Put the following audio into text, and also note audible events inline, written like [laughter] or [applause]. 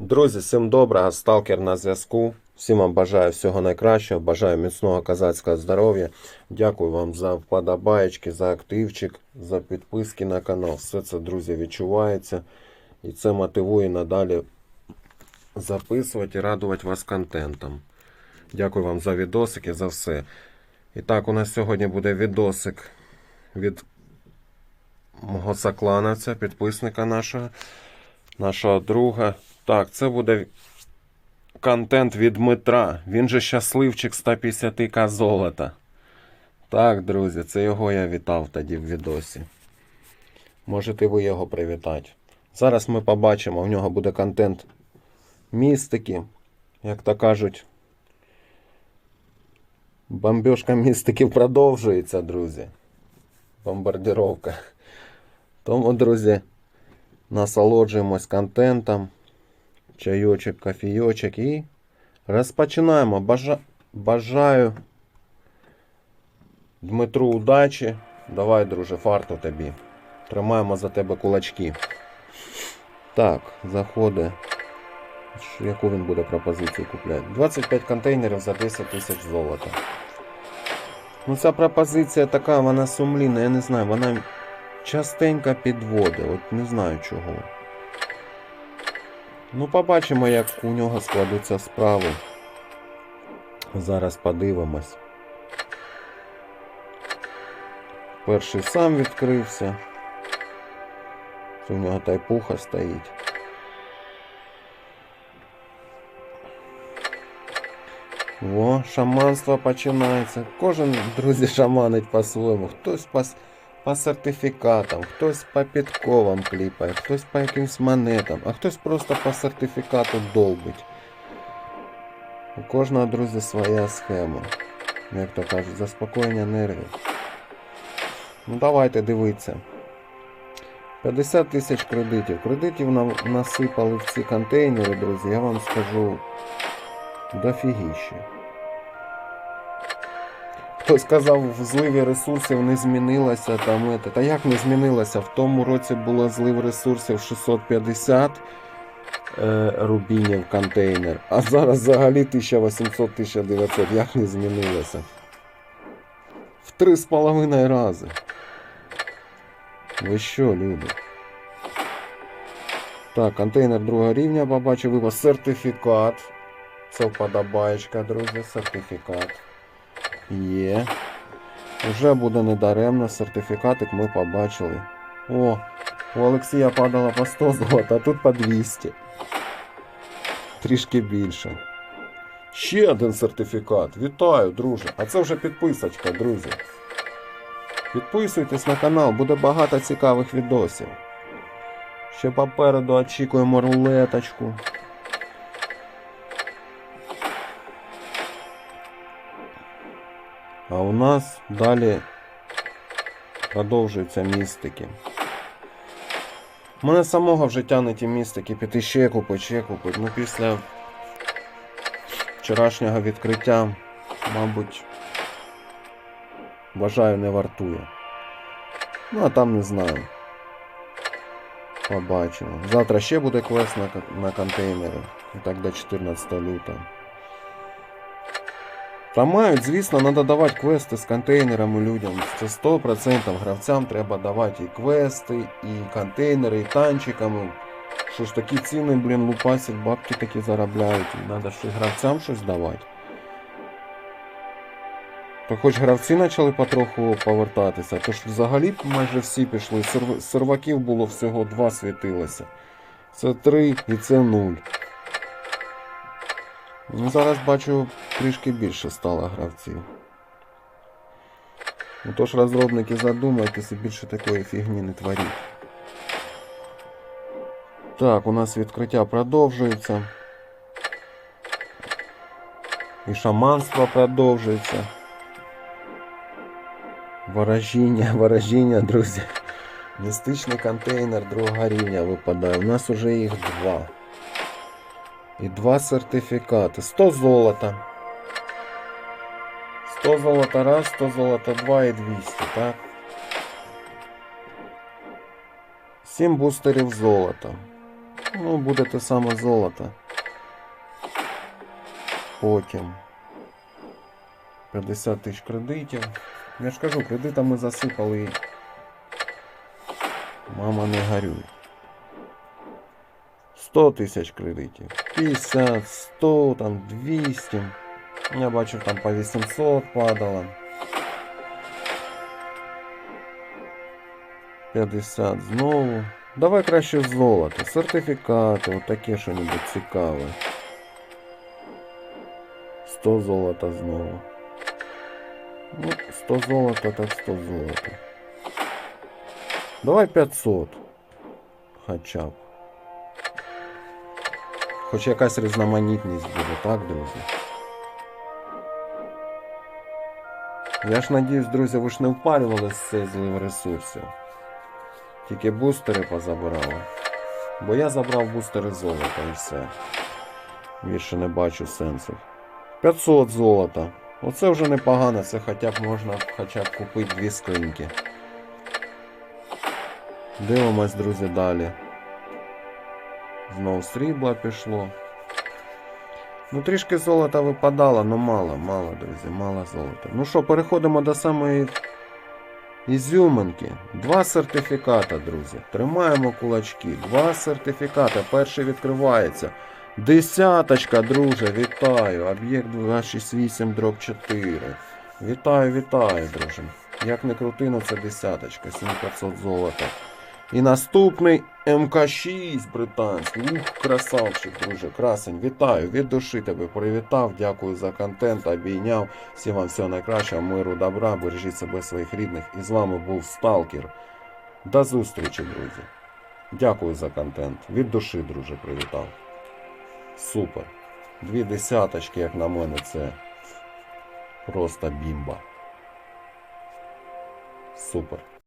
Друзі, всім доброго, сталкер на зв'язку. Всім вам бажаю всього найкращого, бажаю міцного козацького здоров'я. Дякую вам за вподобаєчки, за активчик, за підписки на канал. Все це, друзі, відчувається. І це мотивує надалі записувати і радувати вас контентом. Дякую вам за відосики, за все. І так, у нас сьогодні буде відосик від мого соклановця, підписника нашого, нашого друга. Так, це буде контент від Дмитра. Він же щасливчик 150к золота. Так, друзі, це його я вітав тоді в відосі. Можете ви його привітати. Зараз ми побачимо, в нього буде контент містики. Як то кажуть, бомбежка містиків продовжується, друзі. Бомбардировка. Тому, друзі, насолоджуємось контентом. Чайочок, кофійочок і розпочинаємо. Бажа... Бажаю Дмитру удачі. Давай, друже, фарту тобі. Тримаємо за тебе кулачки. Так, заходи. Яку він буде пропозицію купляти? 25 контейнерів за 10 тисяч золота. Ну, ця пропозиція така, вона сумлінна, я не знаю, вона частенько підводить, от не знаю чого. Ну, побачимо, як у нього складуться справи. Зараз подивимось. Перший сам відкрився. У нього тайпуха стоїть. О, шаманство починається. Кожен, друзі, шаманить по-своєму. Хтось по, с- по сертифікатам, хтось по підковам кліпає, хтось по якимсь монетам, а хтось просто по сертифікату долбить. У кожного, друзі, своя схема. Як то кажуть, заспокоєння нервів. Ну давайте дивитися. 50 тисяч кредитів. Кредитів нам насипали в ці контейнери, друзі, я вам скажу дофігіще. Хтось сказав, в зливі ресурсів не змінилося там. ете. Та як не змінилося? В тому році було злив ресурсів 650 е, рубінів контейнер, а зараз взагалі 1800-1900. Як не змінилося? В 3,5 рази. Ви що, люди? Так, контейнер другого рівня побачив випав сертифікат. Це вподобаєчка, друзі, сертифікат. Є. Вже буде недаремно, сертифікатик ми побачили. О, у Олексія падало по 100 злота, а тут по 200. Трішки більше. Ще один сертифікат. Вітаю, друже. А це вже підписочка, друзі. Підписуйтесь на канал, буде багато цікавих відосів. Ще попереду очікуємо рулеточку. А у нас далі продовжуються містики. Мене самого вже тягне ті містики піти ще купить, ще купить. Ну після вчорашнього відкриття, мабуть, вважаю, не вартує. Ну, а там не знаю. Побачимо. Завтра ще буде квест на, на контейнери. І так до 14 лютого. Та мають, звісно, треба давати квести з контейнерами людям. Це 100% гравцям треба давати і квести, і контейнери, і танчиками. Що ж такі ціни, блін, лупасять, бабки такі заробляють. Треба і гравцям щось давати. То хоч гравці почали потроху повертатися, то ж взагалі майже всі пішли. Серваків було всього два світилося. Це три і це нуль. Ну, зараз бачу трішки більше стало гравців. Ну, тож розробники задумайтесь і більше такої фігні не творіть. Так, у нас відкриття продовжується. І шаманство продовжується. Ворожіння, [laughs] ворожіння, друзі. Містичний контейнер другого рівня випадає. У нас уже їх два. І два сертифікати. 100 золота. 100 золота раз, 100 золота два і 200, так? 7 бустерів золота. Ну, буде те саме золото. Потім 50 тисяч кредитів. Я ж кажу, кредитами засипали. Мама не горюй. 100 тисяч кредитів. 50, 100, там 200. Я бачив там по 800 падало. 50 знову. Давай краще золото, сертифікати, отаке що-небудь цікаве. 100 золота знову. Ну, 100 золота, так 100 золота. Давай 500. Хоча б. Хоч якась різноманітність буде, так, друзі? Я ж надіюсь, друзі, ви ж не впарювали з цей ресурсів. Тільки бустери позабирали. Бо я забрав бустери золота і все. Більше не бачу сенсу. 500 золота. Оце вже непогано, це хоча б можна хоча б купити дві скриньки. Дивимось, друзі, далі. Знову срібла пішло. Ну, трішки золота випадало, але мало, мало, друзі, мало золота. Ну що, переходимо до самої ізюминки. Два сертифіката, друзі. Тримаємо кулачки. Два сертифіката. Перший відкривається. Десяточка, друже, вітаю. Об'єкт 268 дроб 4. Вітаю, вітаю, друже. Як не крути, ну це десяточка, 7500 золота. І наступний МК6 британський. Ух, красавчик, друже, красень. Вітаю, від душі тебе привітав. Дякую за контент, обійняв. Всім вам всього найкращого, миру, добра, бережіть себе своїх рідних. І з вами був Сталкер. До зустрічі, друзі. Дякую за контент. Від душі, друже, привітав. Супер. Дві десяточки, як на мене, це просто бімба. Супер.